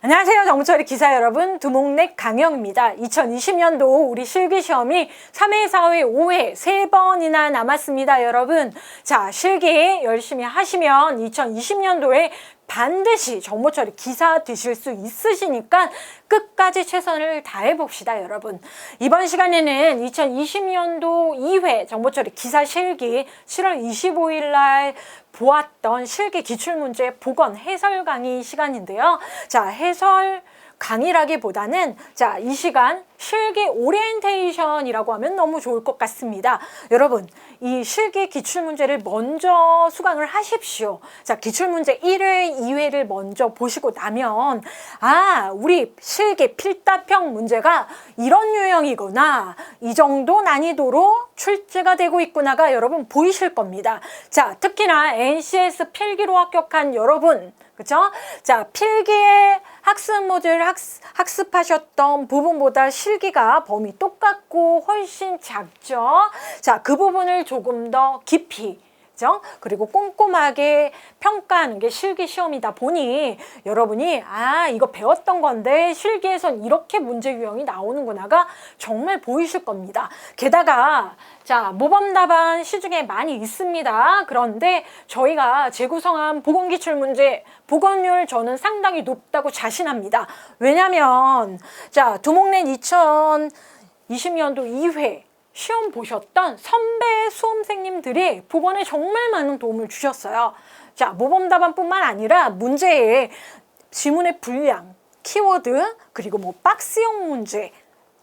안녕하세요. 정부처리 기사 여러분. 두목넥 강영입니다. 2020년도 우리 실기 시험이 3회, 4회, 5회, 3번이나 남았습니다. 여러분. 자, 실기 열심히 하시면 2020년도에 반드시 정보 처리 기사 되실 수 있으시니까 끝까지 최선을 다해 봅시다, 여러분. 이번 시간에는 2020년도 2회 정보 처리 기사 실기 7월 25일 날 보았던 실기 기출 문제 복원 해설 강의 시간인데요. 자, 해설 강의라기보다는 자, 이 시간 실기 오리엔테이션이라고 하면 너무 좋을 것 같습니다. 여러분, 이 실기 기출문제를 먼저 수강을 하십시오. 자, 기출문제 1회, 2회를 먼저 보시고 나면, 아, 우리 실기 필답형 문제가 이런 유형이구나. 이 정도 난이도로 출제가 되고 있구나가 여러분 보이실 겁니다. 자, 특히나 NCS 필기로 합격한 여러분, 그죠? 자, 필기의 학습 모듈 학습, 학습하셨던 부분보다 실기가 범위 똑같고 훨씬 작죠? 자, 그 부분을 조금 더 깊이? 그리고 꼼꼼하게 평가하는 게 실기 시험이다 보니 여러분이 아 이거 배웠던 건데 실기에선 이렇게 문제 유형이 나오는구나가 정말 보이실 겁니다. 게다가 자 모범 답안 시중에 많이 있습니다. 그런데 저희가 재구성한 보건기출 문제 보건률 저는 상당히 높다고 자신합니다. 왜냐하면 자 두목낸 2020년도 2회 시험 보셨던 선배 수험생님들이 보건에 정말 많은 도움을 주셨어요. 자, 모범 답안뿐만 아니라 문제의 지문의 분량, 키워드, 그리고 뭐 박스형 문제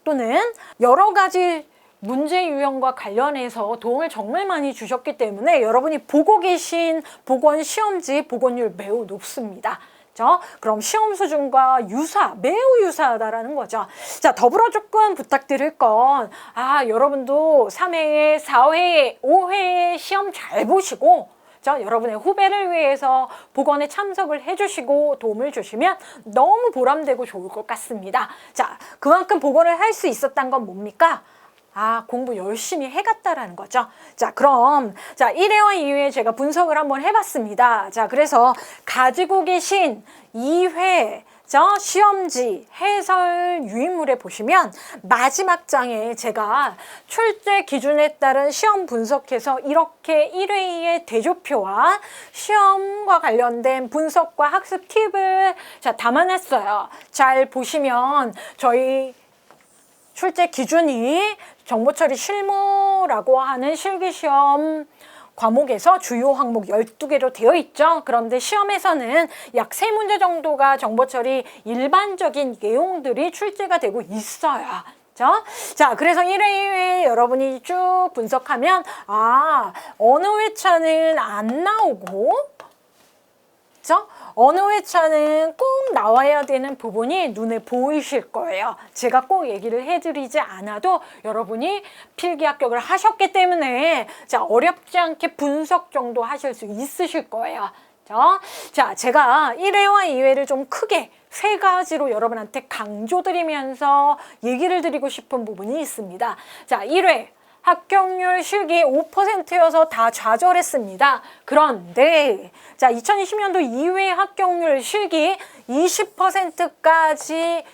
또는 여러 가지 문제 유형과 관련해서 도움을 정말 많이 주셨기 때문에 여러분이 보고 계신 보건 시험지 보건율 매우 높습니다. 죠 그럼 시험 수준과 유사, 매우 유사하다라는 거죠. 자, 더불어 조금 부탁드릴 건, 아, 여러분도 3회에, 4회에, 5회에 시험 잘 보시고, 자, 여러분의 후배를 위해서 복원에 참석을 해주시고 도움을 주시면 너무 보람되고 좋을 것 같습니다. 자, 그만큼 복원을 할 수 있었던 건 뭡니까? 아, 공부 열심히 해갔다라는 거죠. 자, 그럼, 자, 1회와 2회 제가 분석을 한번 해봤습니다. 자, 그래서 가지고 계신 2회, 저 시험지 해설 유인물에 보시면 마지막 장에 제가 출제 기준에 따른 시험 분석해서 이렇게 1회의 대조표와 시험과 관련된 분석과 학습 팁을 자 담아놨어요. 잘 보시면 저희 출제 기준이 정보처리 실무라고 하는 실기시험 과목에서 주요 항목 12개로 되어 있죠. 그런데 시험에서는 약 3문제 정도가 정보처리 일반적인 내용들이 출제가 되고 있어요. 자, 자, 그래서 1회, 2회 여러분이 쭉 분석하면, 아, 어느 회차는 안 나오고, 그죠? 어느 회차는 꼭 나와야 되는 부분이 눈에 보이실 거예요. 제가 꼭 얘기를 해드리지 않아도 여러분이 필기 합격을 하셨기 때문에 자 어렵지 않게 분석 정도 하실 수 있으실 거예요. 자, 자 제가 1회와 2회를 좀 크게 세 가지로 여러분한테 강조드리면서 얘기를 드리고 싶은 부분이 있습니다. 자, 1회 합격률 실기 5%여서 다 좌절했습니다. 그런데 자 2020년도 2회 합격률 실기 20%까지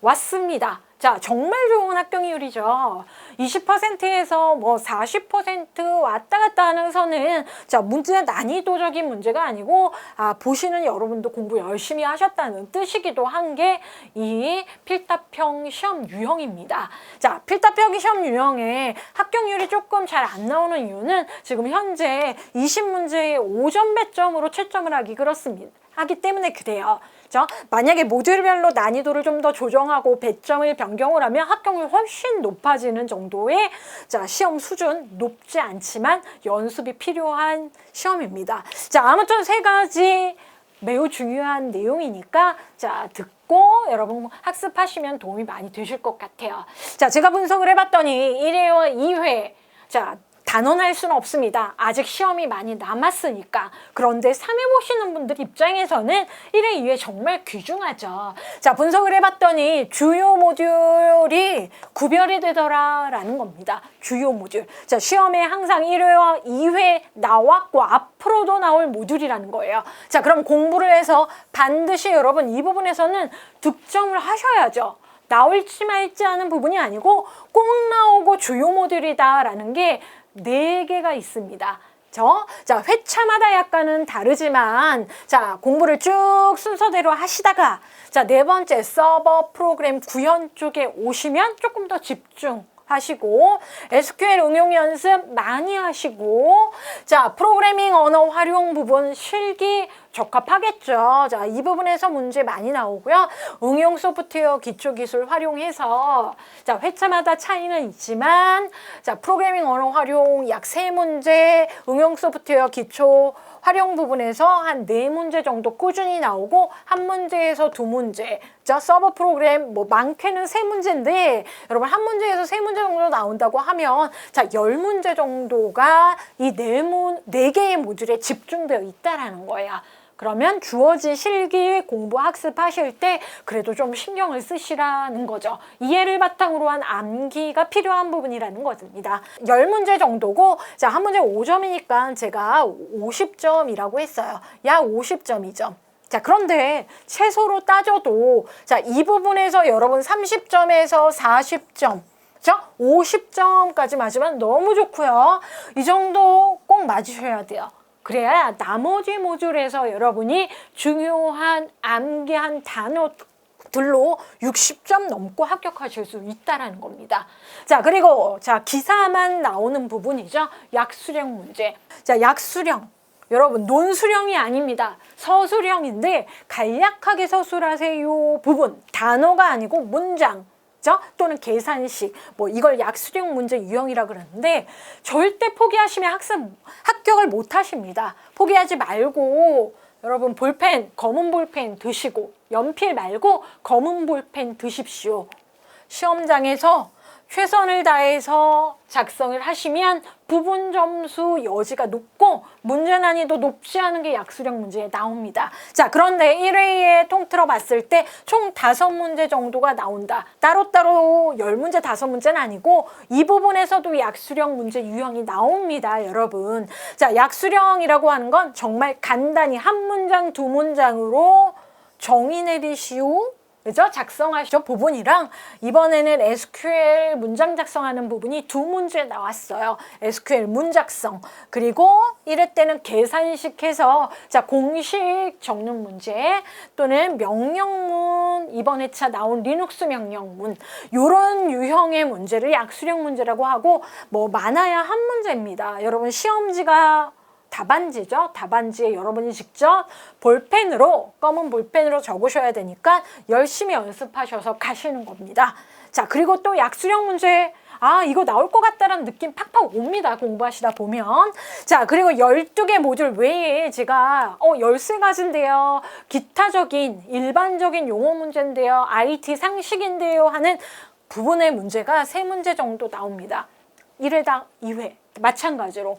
왔습니다. 자, 정말 좋은 합격률이죠. 20%에서 뭐 40% 왔다 갔다 하는 선은 자, 문제 난이도적인 문제가 아니고 아, 보시는 여러분도 공부 열심히 하셨다는 뜻이기도 한 게 이 필답형 시험 유형입니다. 자, 필답형 시험 유형에 합격률이 조금 잘 안 나오는 이유는 지금 현재 20문제의 5점 배점으로 채점을 하기 그렇습니다. 하기 때문에 그래요. 그죠? 만약에 모듈별로 난이도를 좀 더 조정하고 배점을 변경을 하면 합격률 훨씬 높아지는 정도의 자, 시험 수준 높지 않지만 연습이 필요한 시험입니다. 자, 아무튼 세 가지 매우 중요한 내용이니까 자, 듣고 여러분 학습하시면 도움이 많이 되실 것 같아요. 자, 제가 분석을 해봤더니 1회와 2회 자, 단언할 수는 없습니다. 아직 시험이 많이 남았으니까. 그런데 3회 보시는 분들 입장에서는 1회, 2회 정말 귀중하죠. 자, 분석을 해봤더니 주요 모듈이 구별이 되더라라는 겁니다. 주요 모듈. 자, 시험에 항상 1회와 2회 나왔고 앞으로도 나올 모듈이라는 거예요. 자, 그럼 공부를 해서 반드시 여러분 이 부분에서는 득점을 하셔야죠. 나올지 말지 하는 부분이 아니고 꼭 나오고 주요 모듈이다라는 게 네 개가 있습니다. 저, 자, 회차마다 약간은 다르지만, 자, 공부를 쭉 순서대로 하시다가, 자, 네 번째 서버 프로그램 구현 쪽에 오시면 조금 더 집중. 하시고 SQL 응용 연습 많이 하시고 자 프로그래밍 언어 활용 부분 실기 적합하겠죠. 자, 이 부분에서 문제 많이 나오고요. 응용 소프트웨어 기초 기술 활용해서 자, 회차마다 차이는 있지만 자, 프로그래밍 언어 활용 약 세 문제, 응용 소프트웨어 기초 활용 부분에서 한 네 문제 정도 꾸준히 나오고 한 문제에서 두 문제. 자, 서버 프로그램 뭐 많게는 세 문제인데 여러분 한 문제에서 세 문제 정도 나온다고 하면 자, 열 문제 정도가 이 네 문네 개의 모듈에 집중되어 있다라는 거예요. 그러면 주어진 실기 공부 학습하실 때 그래도 좀 신경을 쓰시라는 거죠. 이해를 바탕으로 한 암기가 필요한 부분이라는 것입니다. 열 문제 정도고 자, 한 문제 5점이니까 제가 50점이라고 했어요. 약 50점이죠. 자, 그런데 최소로 따져도 자, 이 부분에서 여러분 30점에서 40점 자, 50점까지 맞으면 너무 좋고요. 이 정도 꼭 맞으셔야 돼요. 그래야 나머지 모듈에서 여러분이 중요한 암기한 단어 들로 60점 넘고 합격하실 수 있다라는 겁니다. 자, 그리고 자, 기사만 나오는 부분이죠. 약수령 문제. 자, 약수령. 여러분 논수령이 아닙니다. 서술형인데 간략하게 서술하세요 부분 단어가 아니고 문장 죠 또는 계산식 뭐 이걸 약수령 문제 유형이라 그러는데 절대 포기하시면 학습 합격을 못 하십니다. 포기하지 말고 여러분 볼펜 검은 볼펜 드시고 연필 말고 검은 볼펜 드십시오. 시험장에서 최선을 다해서 작성을 하시면 부분 점수 여지가 높고 문제 난이도 높지 않은 게 약수령 문제에 나옵니다. 자, 그런데 1회에 통틀어 봤을 때 총 다섯 문제 정도가 나온다. 따로따로 열 문제 다섯 문제는 아니고 이 부분에서도 약수령 문제 유형이 나옵니다, 여러분. 자, 약수령이라고 하는 건 정말 간단히 한 문장, 두 문장으로 정의 내리시오. 그죠? 작성하시죠 부분이랑 이번에는 SQL 문장 작성하는 부분이 두 문제 나왔어요. SQL 문 작성 그리고 이럴 때는 계산식 해서 자 공식 적는 문제 또는 명령문 이번 회차 나온 리눅스 명령문 요런 유형의 문제를 약수령 문제라고 하고 뭐 많아야 한 문제입니다. 여러분 시험지가 답안지죠. 답안지에 여러분이 직접 볼펜으로 검은 볼펜으로 적으셔야 되니까 열심히 연습하셔서 가시는 겁니다. 자, 그리고 또 약수령 문제 아, 이거 나올 것 같다라는 느낌 팍팍 옵니다. 공부하시다 보면. 자, 그리고 12개 모듈 외에 제가 어, 13가지인데요. 기타적인 일반적인 용어 문제인데요. IT 상식인데요. 하는 부분의 문제가 세 문제 정도 나옵니다. 1회당 2회. 마찬가지로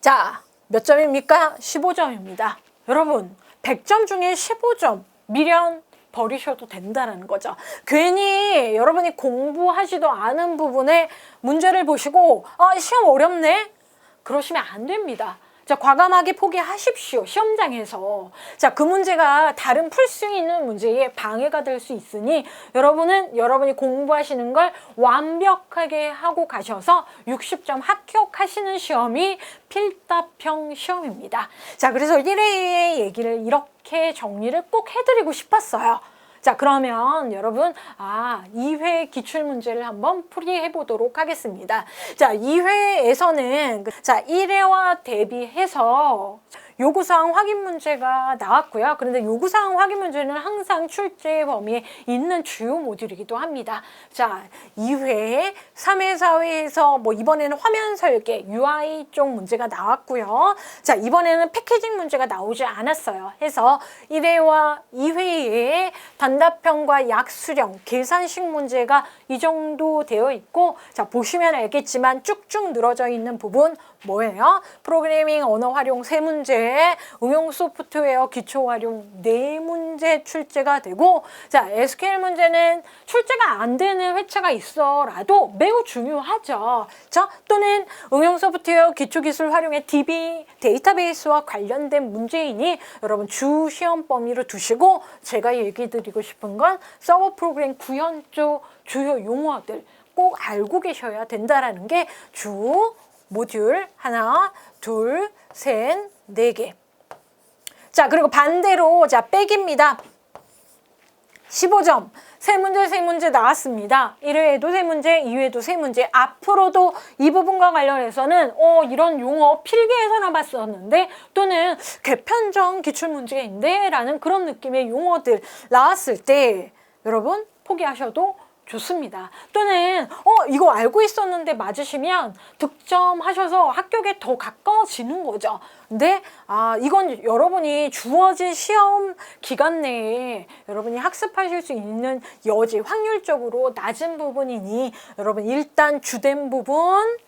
자, 몇 점입니까? 15점입니다. 여러분, 100점 중에 15점 미련 버리셔도 된다는 거죠. 괜히 여러분이 공부하지도 않은 부분에 문제를 보시고 아, 시험 어렵네? 그러시면 안 됩니다. 자, 과감하게 포기하십시오. 시험장에서. 자, 그 문제가 다른 풀 수 있는 문제에 방해가 될 수 있으니 여러분은 여러분이 공부하시는 걸 완벽하게 하고 가셔서 60점 합격하시는 시험이 필답형 시험입니다. 자, 그래서 1회의 얘기를 이렇게 정리를 꼭 해드리고 싶었어요. 자, 그러면 여러분, 아, 2회 기출문제를 한번 풀이해 보도록 하겠습니다. 자, 2회에서는, 자, 1회와 대비해서 요구사항 확인 문제가 나왔고요. 그런데 요구사항 확인 문제는 항상 출제 범위에 있는 주요 모듈이기도 합니다. 자, 2회, 3회, 4회에서 뭐 이번에는 화면 설계, UI 쪽 문제가 나왔고요. 자, 이번에는 패키징 문제가 나오지 않았어요. 해서 1회와 2회에 단답형과 약 수령, 계산식 문제가 이 정도 되어 있고 자, 보시면 알겠지만 쭉쭉 늘어져 있는 부분 뭐예요? 프로그래밍 언어 활용 세 문제, 응용 소프트웨어 기초 활용 네 문제 출제가 되고 자, SQL 문제는 출제가 안 되는 회차가 있어라도 매우 중요하죠. 자, 또는 응용 소프트웨어 기초 기술 활용의 DB 데이터베이스와 관련된 문제이니 여러분 주 시험 범위로 두시고 제가 얘기 드리고 싶은 건 서버 프로그램 구현 쪽 주요 용어들 꼭 알고 계셔야 된다라는 게 주 모듈 하나, 둘, 셋, 네 개. 자, 그리고 반대로 자, 백입니다. 15점. 세 문제, 세 문제 나왔습니다. 1회에도 세 문제, 2회도 세 문제. 앞으로도 이 부분과 관련해서는 어, 이런 용어 필기에서 나 봤었는데 또는 개편정 기출문제인데 라는 그런 느낌의 용어들 나왔을 때 여러분 포기하셔도 좋습니다. 또는 어 이거 알고 있었는데 맞으시면 득점하셔서 합격에 더 가까워지는 거죠. 근데 아 이건 여러분이 주어진 시험 기간 내에 여러분이 학습하실 수 있는 여지 확률적으로 낮은 부분이니 여러분 일단 주된 부분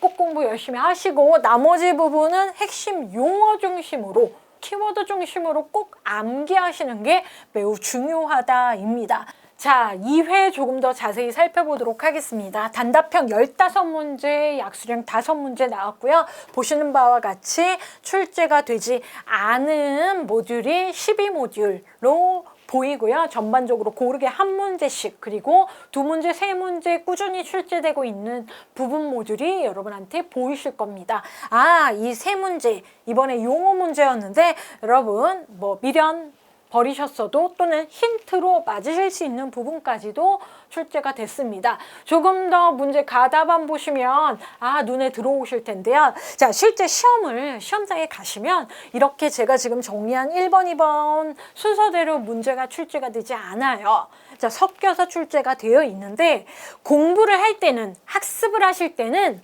꼭 공부 열심히 하시고 나머지 부분은 핵심 용어 중심으로 키워드 중심으로 꼭 암기하시는 게 매우 중요하다입니다. 자, 2회 조금 더 자세히 살펴보도록 하겠습니다. 단답형 15문제, 약수령 5문제 나왔고요. 보시는 바와 같이 출제가 되지 않은 모듈이 12모듈로 보이고요. 전반적으로 고르게 한 문제씩 그리고 두 문제, 세 문제 꾸준히 출제되고 있는 부분 모듈이 여러분한테 보이실 겁니다. 아, 이 세 문제 이번에 용어 문제였는데 여러분 뭐 미련 버리셨어도 또는 힌트로 맞으실 수 있는 부분까지도 출제가 됐습니다. 조금 더 문제 가답안 보시면 아 눈에 들어오실 텐데요. 자 실제 시험을 시험장에 가시면 이렇게 제가 지금 정리한 1번, 2번 순서대로 문제가 출제가 되지 않아요. 자 섞여서 출제가 되어 있는데 공부를 할 때는 학습을 하실 때는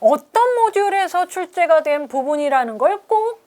어떤 모듈에서 출제가 된 부분이라는 걸꼭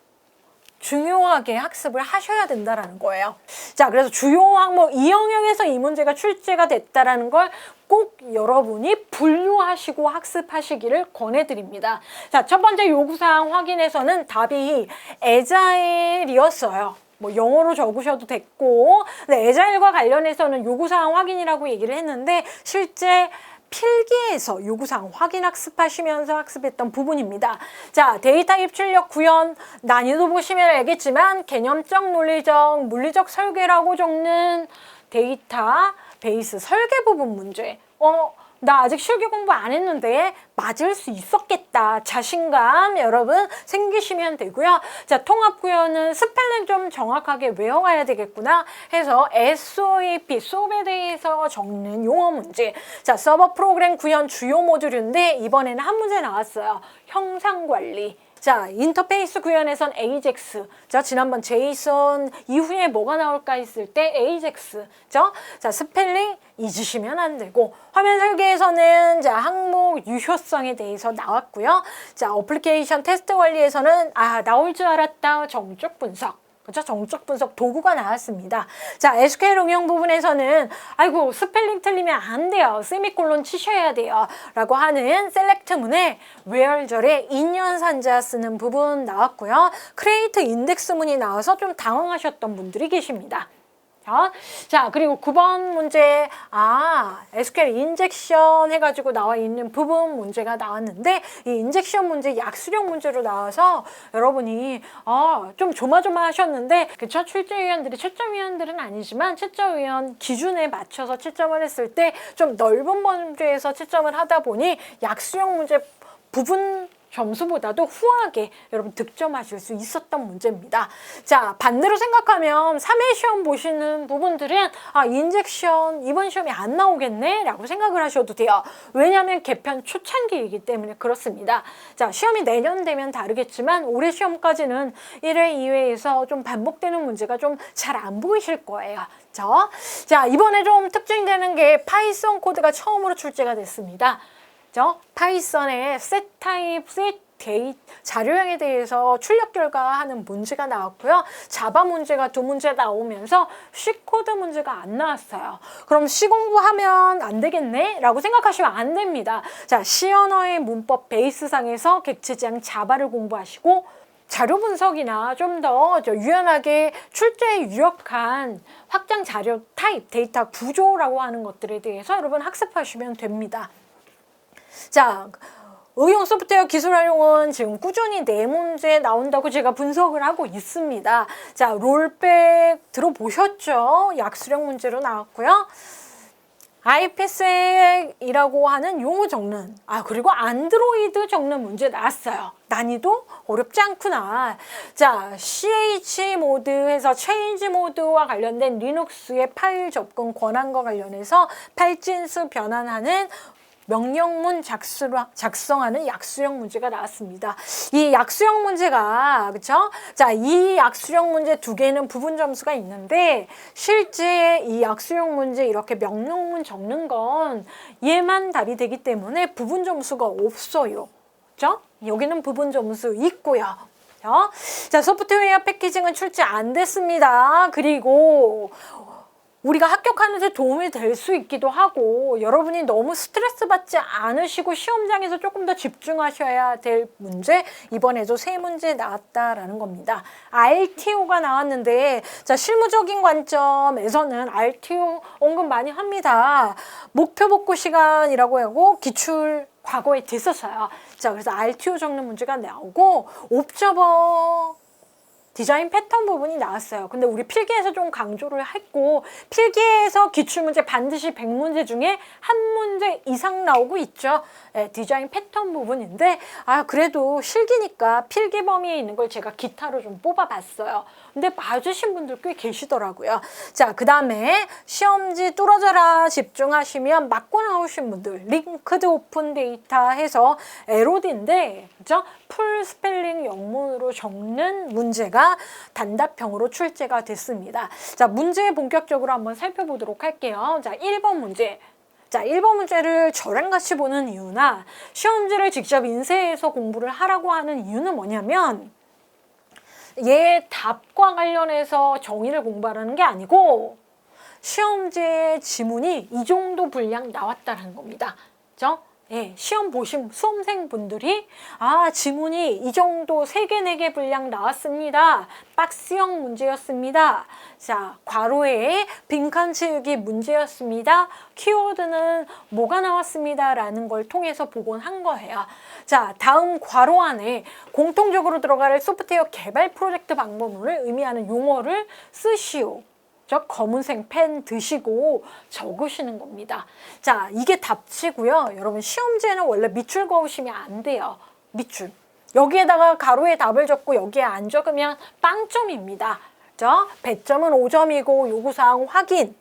중요하게 학습을 하셔야 된다라는 거예요. 자, 그래서 주요 항목 이 영역에서 이 문제가 출제가 됐다라는 걸 꼭 여러분이 분류하시고 학습하시기를 권해드립니다. 자, 첫 번째 요구사항 확인에서는 답이 에자일이었어요. 뭐 영어로 적으셔도 됐고, 근데 에자일과 관련해서는 요구사항 확인이라고 얘기를 했는데 실제 필기에서 요구사항 확인 학습하시면서 학습했던 부분입니다. 자, 데이터 입출력 구현 난이도 보시면 알겠지만 개념적, 논리적, 물리적 설계라고 적는 데이터 베이스 설계 부분 문제. 어, 나 아직 실기 공부 안 했는데 맞을 수 있었겠다. 자신감 여러분 생기시면 되고요. 자, 통합 구현은 스펠링 좀 정확하게 외워가야 되겠구나 해서 SOAP, 수업에 대해서 적는 용어 문제. 자, 서버 프로그램 구현 주요 모듈인데 이번에는 한 문제 나왔어요. 형상 관리. 자, 인터페이스 구현에선 AJAX. 자, 지난번 제이슨 이후에 뭐가 나올까 했을 때 AJAX. 자, 자, 스펠링 잊으시면 안 되고 화면 설계에서는 자, 항목 유효성에 대해서 나왔고요. 자, 어플리케이션 테스트 관리에서는 아, 나올 줄 알았다. 정적 분석. 그렇죠? 정적 분석 도구가 나왔습니다. 자, SQL 응용 부분에서는 아이고 스펠링 틀리면 안 돼요. 세미콜론 치셔야 돼요. 라고 하는 셀렉트문에 외열절에 인연산자 쓰는 부분 나왔고요. 크레이트 인덱스문이 나와서 좀 당황하셨던 분들이 계십니다. 자, 자 그리고 9번 문제. 아 SQL 인젝션 해가지고 나와 있는 부분 문제가 나왔는데 이 인젝션 문제 약수령 문제로 나와서 여러분이 아, 좀 조마조마하셨는데 그쵸? 출제위원들이 채점위원들은 아니지만 채점위원 기준에 맞춰서 채점을 했을 때 좀 넓은 문제에서 채점을 하다 보니 약수령 문제 부분 점수보다도 후하게 여러분 득점하실 수 있었던 문제입니다. 자, 반대로 생각하면 3회 시험 보시는 부분들은 아, 인젝션 이번 시험이 안 나오겠네 라고 생각을 하셔도 돼요. 왜냐하면 개편 초창기이기 때문에 그렇습니다. 자, 시험이 내년 되면 다르겠지만 올해 시험까지는 1회, 2회에서 좀 반복되는 문제가 좀 잘 안 보이실 거예요. 자, 자, 이번에 좀 특징되는 게 파이썬 코드가 처음으로 출제가 됐습니다. 죠 파이썬의 set type, set date 자료형에 대해서 출력 결과하는 문제가 나왔고요. 자바 문제가 두 문제 나오면서 C 코드 문제가 안 나왔어요. 그럼 C 공부하면 안 되겠네? 라고 생각하시면 안 됩니다. 자, C 언어의 문법 베이스상에서 객체지향 자바를 공부하시고 자료 분석이나 좀 더 유연하게 출제에 유력한 확장 자료 타입, 데이터 구조라고 하는 것들에 대해서 여러분 학습하시면 됩니다. 자, 의용 소프트웨어 기술 활용은 지금 꾸준히 네 문제 나온다고 제가 분석을 하고 있습니다. 자, 롤백 들어보셨죠? 약수령 문제로 나왔고요. 아이패스이라고 하는 용어 적는 아 그리고 안드로이드 적는 문제 나왔어요. 난이도 어렵지 않구나. 자 CH 모드에서 체인지 모드와 관련된 리눅스의 파일 접근 권한과 관련해서 팔진수 변환하는 명령문 작수, 작성 하는 약수형 문제가 나왔습니다. 이 약수형 문제가 그렇죠? 자, 이 약수형 문제 두 개는 부분 점수가 있는데 실제 이 약수형 문제 이렇게 명령문 적는 건 얘만 답이 되기 때문에 부분 점수가 없어요. 그렇죠? 여기는 부분 점수 있고요. 자, 소프트웨어 패키징은 출제 안 됐습니다. 그리고 우리가 합격하는 데 도움이 될 수 있기도 하고 여러분이 너무 스트레스 받지 않으시고 시험장에서 조금 더 집중하셔야 될 문제 이번에도 세 문제 나왔다라는 겁니다. RTO가 나왔는데 자 실무적인 관점에서는 RTO 언급 많이 합니다. 목표 복구 시간이라고 하고 기출 과거에 됐었어요. 자 그래서 RTO 적는 문제가 나오고 옵저버 디자인 패턴 부분이 나왔어요. 근데 우리 필기에서 좀 강조를 했고 필기에서 기출문제 반드시 100문제 중에 한 문제 이상 나오고 있죠. 네, 디자인 패턴 부분인데 아 그래도 실기니까 필기 범위에 있는 걸 제가 기타로 좀 뽑아봤어요. 근데 봐주신 분들 꽤 계시더라고요. 자, 그 다음에 시험지 뚫어져라 집중하시면 맞고 나오신 분들 링크드 오픈 데이터 해서 에로디인데 그죠? 풀 스펠링 영문으로 적는 문제가 단답형으로 출제가 됐습니다. 자, 문제 본격적으로 한번 살펴보도록 할게요. 자, 1번 문제. 자, 1번 문제를 저랑 같이 보는 이유나 시험지를 직접 인쇄해서 공부를 하라고 하는 이유는 뭐냐면 얘 답과 관련해서 정의를 공부하라는 게 아니고 시험지의 지문이 이 정도 분량 나왔다는 겁니다. 그죠? 예, 시험 보신 수험생분들이 아 지문이 이 정도 세 개 네 개 분량 나왔습니다. 박스형 문제였습니다. 자 괄호에 빈칸 채우기 문제였습니다. 키워드는 뭐가 나왔습니다. 라는 걸 통해서 복원 한 거예요. 자 다음 괄호 안에 공통적으로 들어갈 소프트웨어 개발 프로젝트 방법론을 의미하는 용어를 쓰시오. 저 검은색 펜 드시고 적으시는 겁니다. 자, 이게 답지고요. 여러분 시험지에는 원래 밑줄 그으시면 안 돼요. 밑줄. 여기에다가 가로에 답을 적고 여기에 안 적으면 빵점입니다. 저 배점은 5점이고 요구사항 확인.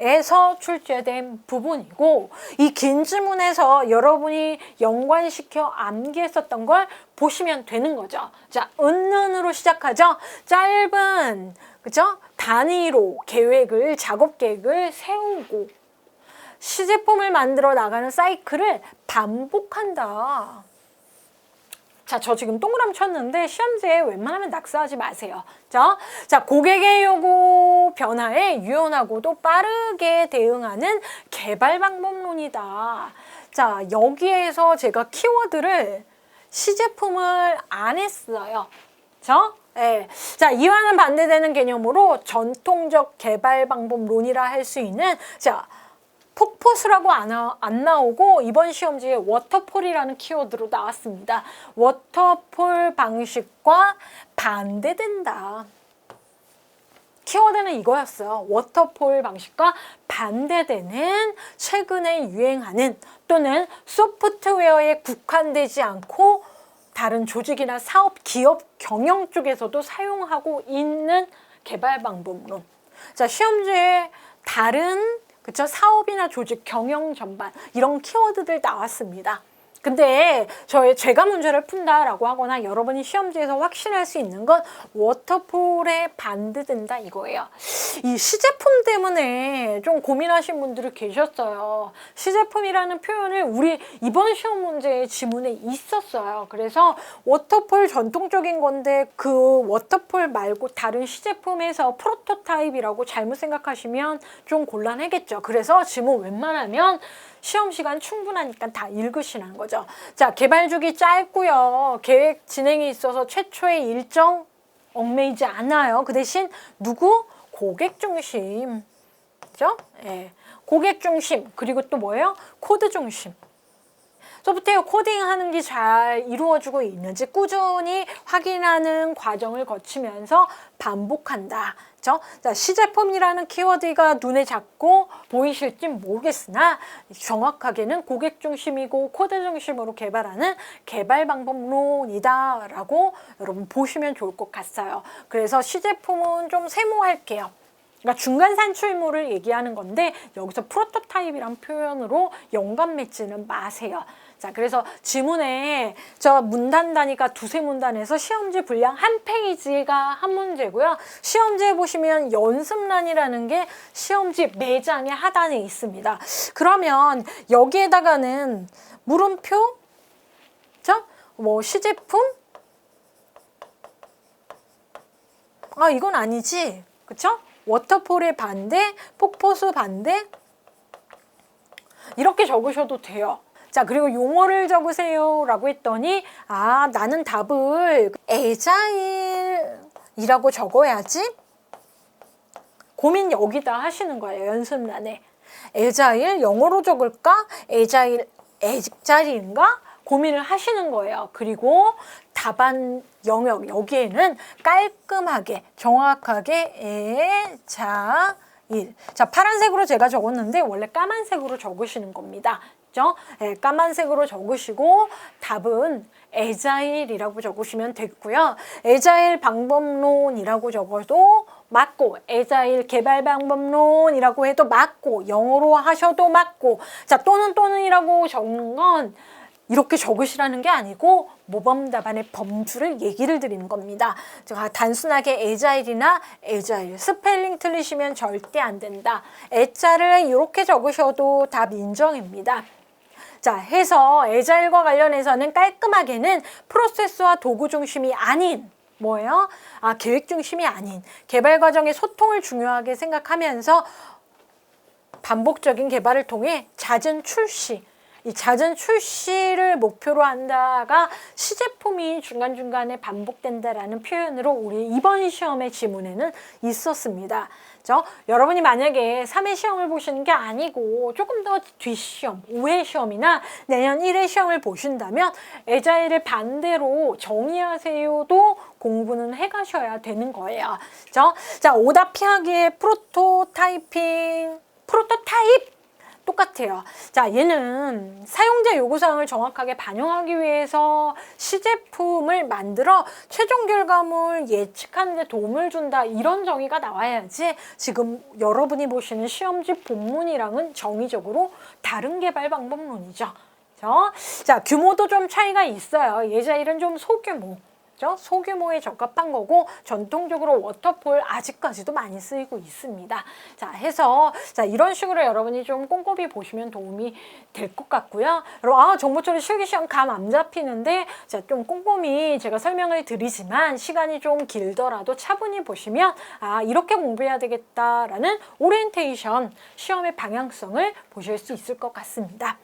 에서 출제된 부분이고 이 긴 지문에서 여러분이 연관시켜 암기했었던 걸 보시면 되는 거죠. 자, 은는으로 시작하죠. 짧은 그죠? 단위로 계획을 작업 계획을 세우고 시제품을 만들어 나가는 사이클을 반복한다. 자, 저 지금 동그라미 쳤는데 시험지에 웬만하면 낙서하지 마세요. 자, 자, 고객의 요구 변화에 유연하고도 빠르게 대응하는 개발 방법론이다. 자, 여기에서 제가 키워드를 시제품을 안 했어요. 자, 예. 자, 이와는 반대되는 개념으로 전통적 개발 방법론이라 할 수 있는 자, 폭포수라고 안, 안 나오고 이번 시험지에 워터폴이라는 키워드로 나왔습니다. 워터폴 방식과 반대된다. 키워드는 이거였어요. 워터폴 방식과 반대되는 최근에 유행하는 또는 소프트웨어에 국한되지 않고 다른 조직이나 사업, 기업 경영 쪽에서도 사용하고 있는 개발 방법론. 자, 시험지에 다른 그쵸 사업이나 조직 경영 전반 이런 키워드들 나왔습니다. 근데 저의 제가 문제를 푼다라고 하거나 여러분이 시험지에서 확신할 수 있는 건 워터폴에 반드된다 이거예요. 이 시제품 때문에 좀 고민하신 분들이 계셨어요. 시제품이라는 표현을 우리 이번 시험 문제의 지문에 있었어요. 그래서 워터폴 전통적인 건데 그 워터폴 말고 다른 시제품에서 프로토타입이라고 잘못 생각하시면 좀 곤란하겠죠. 그래서 지문 웬만하면 시험 시간 충분하니까 다 읽으시는 거죠. 자, 개발 주기 짧고요. 계획 진행이 있어서 최초의 일정 얽매이지 않아요. 그 대신 누구? 고객 중심. 그죠? 예. 고객 중심. 그리고 또 뭐예요? 코드 중심. 소프트웨어 코딩하는 게 잘 이루어지고 있는지 꾸준히 확인하는 과정을 거치면서 반복한다. 그죠? 자, 시제품이라는 키워드가 눈에 잡고 보이실지 모르겠으나 정확하게는 고객 중심이고 코드 중심으로 개발하는 개발 방법론이다라고 여러분 보시면 좋을 것 같아요. 그래서 시제품은 좀 세모할게요. 그러니까 중간 산출물을 얘기하는 건데 여기서 프로토타입이란 표현으로 영감 맺지는 마세요. 자, 그래서 지문에 저 문단 단위가 두세 문단에서 시험지 분량 한 페이지가 한 문제고요. 시험지에 보시면 연습란이라는 게 시험지 매장의 하단에 있습니다. 그러면 여기에다가는 물음표, 자, 뭐 시제품, 아 이건 아니지, 그쵸? 워터폴의 반대, 폭포수 반대 이렇게 적으셔도 돼요. 자, 그리고 용어를 적으세요. 라고 했더니, 아, 나는 답을 에자일이라고 적어야지? 고민 여기다 하시는 거예요. 연습란에. 에자일 영어로 적을까? 에자일 에자일인가? 고민을 하시는 거예요. 그리고 답안 영역 여기에는 깔끔하게 정확하게 에자일 자 파란색으로 제가 적었는데 원래 까만색으로 적으시는 겁니다. 그죠? 예, 까만색으로 적으시고 답은 에자일이라고 적으시면 됐고요. 에자일 방법론이라고 적어도 맞고 에자일 개발 방법론이라고 해도 맞고 영어로 하셔도 맞고 자 또는 또는이라고 적는 건 이렇게 적으시라는 게 아니고 모범 답안의 범주를 얘기를 드리는 겁니다. 제가 단순하게 에자일이나 에자일 스펠링 틀리시면 절대 안 된다. 에자를 이렇게 적으셔도 답 인정입니다. 자, 해서 에자일과 관련해서는 깔끔하게는 프로세스와 도구 중심이 아닌 뭐예요? 아, 계획 중심이 아닌 개발 과정의 소통을 중요하게 생각하면서 반복적인 개발을 통해 잦은 출시, 이 잦은 출시를 목표로 한다가 시제품이 중간중간에 반복된다라는 표현으로 우리 이번 시험의 지문에는 있었습니다. 그죠? 여러분이 만약에 3회 시험을 보시는 게 아니고 조금 더 뒷시험, 5회 시험이나 내년 1회 시험을 보신다면 에자일을 반대로 정의하세요도 공부는 해 가셔야 되는 거예요. 그죠? 자, 오답 피하기의 프로토타이핑, 프로토타입 똑같아요. 자, 얘는 사용자 요구사항을 정확하게 반영하기 위해서 시제품을 만들어 최종 결과물 예측하는 데 도움을 준다. 이런 정의가 나와야지 지금 여러분이 보시는 시험지 본문이랑은 정의적으로 다른 개발 방법론이죠. 자, 규모도 좀 차이가 있어요. 예자일은 좀 소규모. 그죠? 소규모에 적합한 거고 전통적으로 워터폴 아직까지도 많이 쓰이고 있습니다. 자, 해서 자, 이런 식으로 여러분이 좀 꼼꼼히 보시면 도움이 될 것 같고요. 여러분, 아, 정보 처리 실기 시험 감 안 잡히는데 자, 좀 꼼꼼히 제가 설명을 드리지만 시간이 좀 길더라도 차분히 보시면 아, 이렇게 공부해야 되겠다라는 오리엔테이션 시험의 방향성을 보실 수 있을 것 같습니다.